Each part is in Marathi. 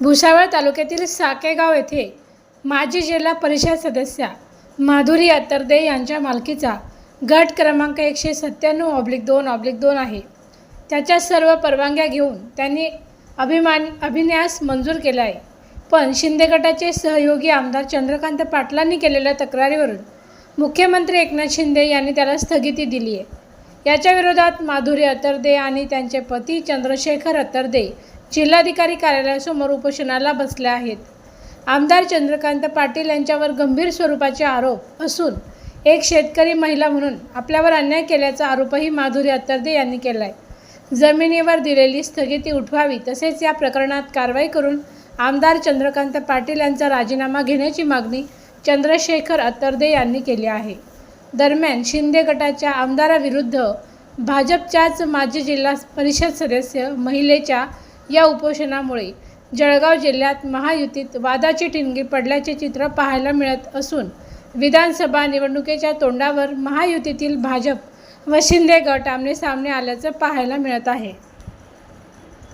भुसावळ तालुक्यातील साकेगाव येथे माजी जिल्हा परिषद सदस्या माधुरी अत्तरदे यांच्या मालकीचा गट क्रमांक एकशे सत्त्याण्णव ऑब्लिक दोन ऑब्लिक दोन आहे. त्याच्या सर्व परवानग्या घेऊन त्यांनी अभिमान अभिन्यास मंजूर केला आहे. पण शिंदे गटाचे सहयोगी आमदार चंद्रकांत पाटलांनी केलेल्या तक्रारीवरून मुख्यमंत्री एकनाथ शिंदे यांनी त्याला स्थगिती दिली आहे याच्या विरोधात माधुरी अतरदे आणि त्यांचे पती चंद्रशेखर अत्तरदे जिल्हाधिकारी कार्यालयासमोर उपोषणाला बसले आहेत. आमदार चंद्रकांत पाटील यांच्यावर गंभीर स्वरूपाचे आरोप असून एक शेतकरी महिला म्हणून आपल्यावर अन्याय केल्याचा आरोपही माधुरी अत्तरदे यांनी केला आहे जमिनीवर दिलेली स्थगिती उठवावी तसेच या प्रकरणात कारवाई करून आमदार चंद्रकांत पाटील यांचा राजीनामा घेण्याची मागणी चंद्रशेखर अत्तरदे यांनी केली आहे. दरम्यान शिंदे गटाच्या आमदाराविरुद्ध भाजपच्याच माजी जिल्हा परिषद सदस्य महिलेच्या या उपोषणामुळे जळगाव जिल्ह्यात महायुतीत वादाची ठिणगी पडल्याचे चित्र पाहायला मिळत असून विधानसभा निवडणुकीच्या तोंडावर महायुतीतील भाजप व शिंदे गट आमने सामने आल्याचं पाहायला मिळत आहे.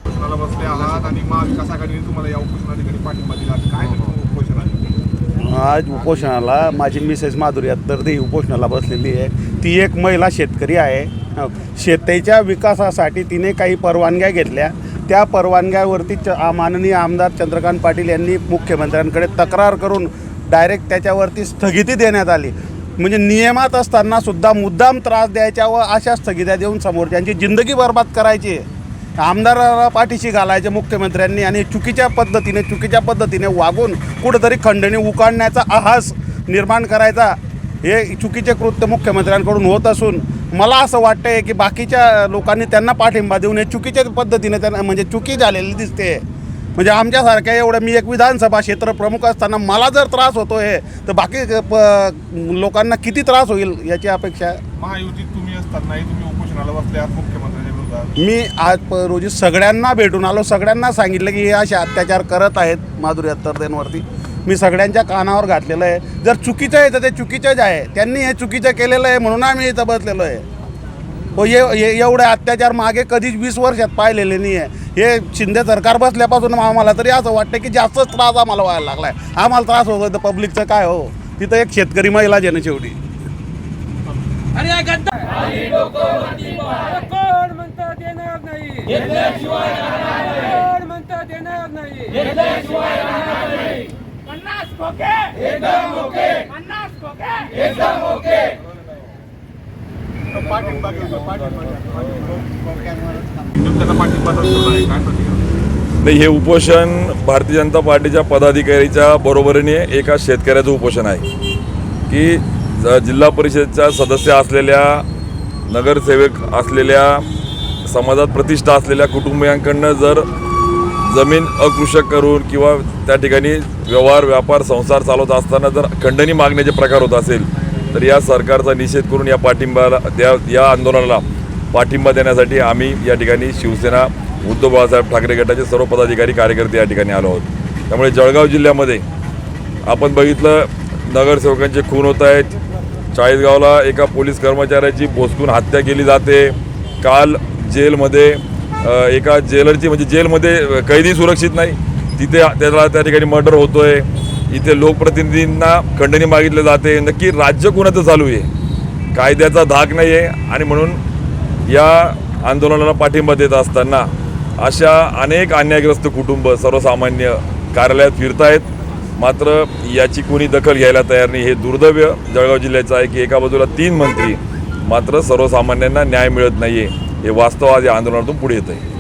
उपोषणाला बसले आहात आणि महाविकास आघाडीने तुम्हाला या उपोषणा ठिकाणी पाठिंबा दिला? काय नेमकं उपोषण आहे? आज उपोषणाला माझी मिसेस माधुरी अत्तरदे ही उपोषणाला बसलेली आहे. ती एक महिला शेतकरी आहे. हो. शेतीच्या विकासासाठी तिने काही परवानग्या घेतल्या. त्या परवानग्यावरती च माननीय आमदार चंद्रकांत पाटील यांनी मुख्यमंत्र्यांकडे तक्रार करून डायरेक्ट त्याच्यावरती स्थगिती देण्यात आली. म्हणजे नियमात असताना सुद्धा मुद्दाम त्रास द्यायच्या व अशा स्थगित्या देऊन समोरच्यांची जिंदगी बर्बाद करायची. आमदाराला पाठीशी घालायचे मुख्यमंत्र्यांनी आणि चुकीच्या पद्धतीने चुकीच्या पद्धतीने वागून कुठंतरी खंडणी उकाडण्याचा आहास निर्माण करायचा हे चुकीचे कृत्य मुख्यमंत्र्यांकडून होत असून मला असं वाटतं आहे की बाकीच्या लोकांनी त्यांना पाठिंबा देऊन हे चुकीच्या पद्धतीने त्यांना म्हणजे चुकी झालेली दिसते. म्हणजे आमच्यासारख्या एवढं मी एक विधानसभा क्षेत्र प्रमुख असताना मला जर त्रास होतो आहे तर बाकी प लोकांना किती त्रास होईल याची अपेक्षा? महायुतीत तुम्ही असतानाही तुम्ही उपोषणाला बसले आहात मुख्यमंत्र्यांच्या विरोधात. मी आज रोजी सगळ्यांना भेटून आलो सगळ्यांना सांगितलं की हे असे अत्याचार करत आहेत माधुरी अत्तरदेंवरती मी सगळ्यांच्या कानावर घातलेलं आहे. जर चुकीचं आहे तर ते चुकीचंच आहे. त्यांनी हे चुकीचं केलेलं आहे म्हणून आम्ही इथं बसलेलो आहे. हो ये ये- एवढे अत्याचार मागे कधीच वीस वर्षात पाहिलेले नाही आहे हे शिंदे सरकार बसल्यापासून आम्हाला तरी असं वाटतं की जास्तच त्रास आम्हाला व्हायला लागला आहे आम्हाला त्रास होतो तर पब्लिकचं काय हो? तिथं एक शेतकरी महिला ना शेवटी. कोण म्हणतं देणार नाही? कोण म्हणतं देणार नाही? खोके एकदम ओके. पन्नास खोके एकदम ओके. पाठिंबा नाही हे उपोषण भारतीय जनता पार्टीच्या पदाधिकारीच्या बरोबरीने एका शेतकऱ्याचं उपोषण आहे. की ज- जिल्हा परिषदेच्या सदस्य असलेल्या नगरसेवक असलेल्या समाजात प्रतिष्ठा असलेल्या कुटुंबियांकडनं जर जमीन अकृषक करून किंवा त्या ठिकाणी व्यवहार व्यापार संसार चालवत असताना जर खंडणी मागण्याचे प्रकार होत असेल तर या सरकारचा निषेध करून या पाठिंबाला त्या या आंदोलनाला पाठिंबा देण्यासाठी आम्ही या ठिकाणी शिवसेना उद्धव बाळासाहेब ठाकरे गटाचे सर्व पदाधिकारी कार्यकर्ते या ठिकाणी आलो आहोत. त्यामुळे जळगाव जिल्ह्यामध्ये आपण बघितलं नगरसेवकांचे खून होत आहेत. चाळीसगावला एका पोलीस कर्मचाऱ्याची बोसकून हत्या केली जाते. काल जेलमध्ये एका जेलरची म्हणजे जेलमध्ये कैदी सुरक्षित नाही. तिथे त्याला त्या ठिकाणी मर्डर होतोय. इथे लोकप्रतिनिधींना खंडणी मागितले जाते. नक्की राज्य कोणाचं चालू आहे? कायद्याचा धाक नाही आहे आणि म्हणून या आंदोलनाला पाठिंबा देत असताना अशा अनेक अन्यायग्रस्त कुटुंब सर्वसामान्य कार्यालयात फिरतायत. मात्र याची कोणी दखल घ्यायला तयार नाही. हे दुर्दैव्य जळगाव जिल्ह्याचं आहे की एका बाजूला तीन मंत्री मात्र सर्वसामान्यांना न्याय मिळत नाही आहे हे वास्तव आज या आंदोलनातून पुढे येत आहे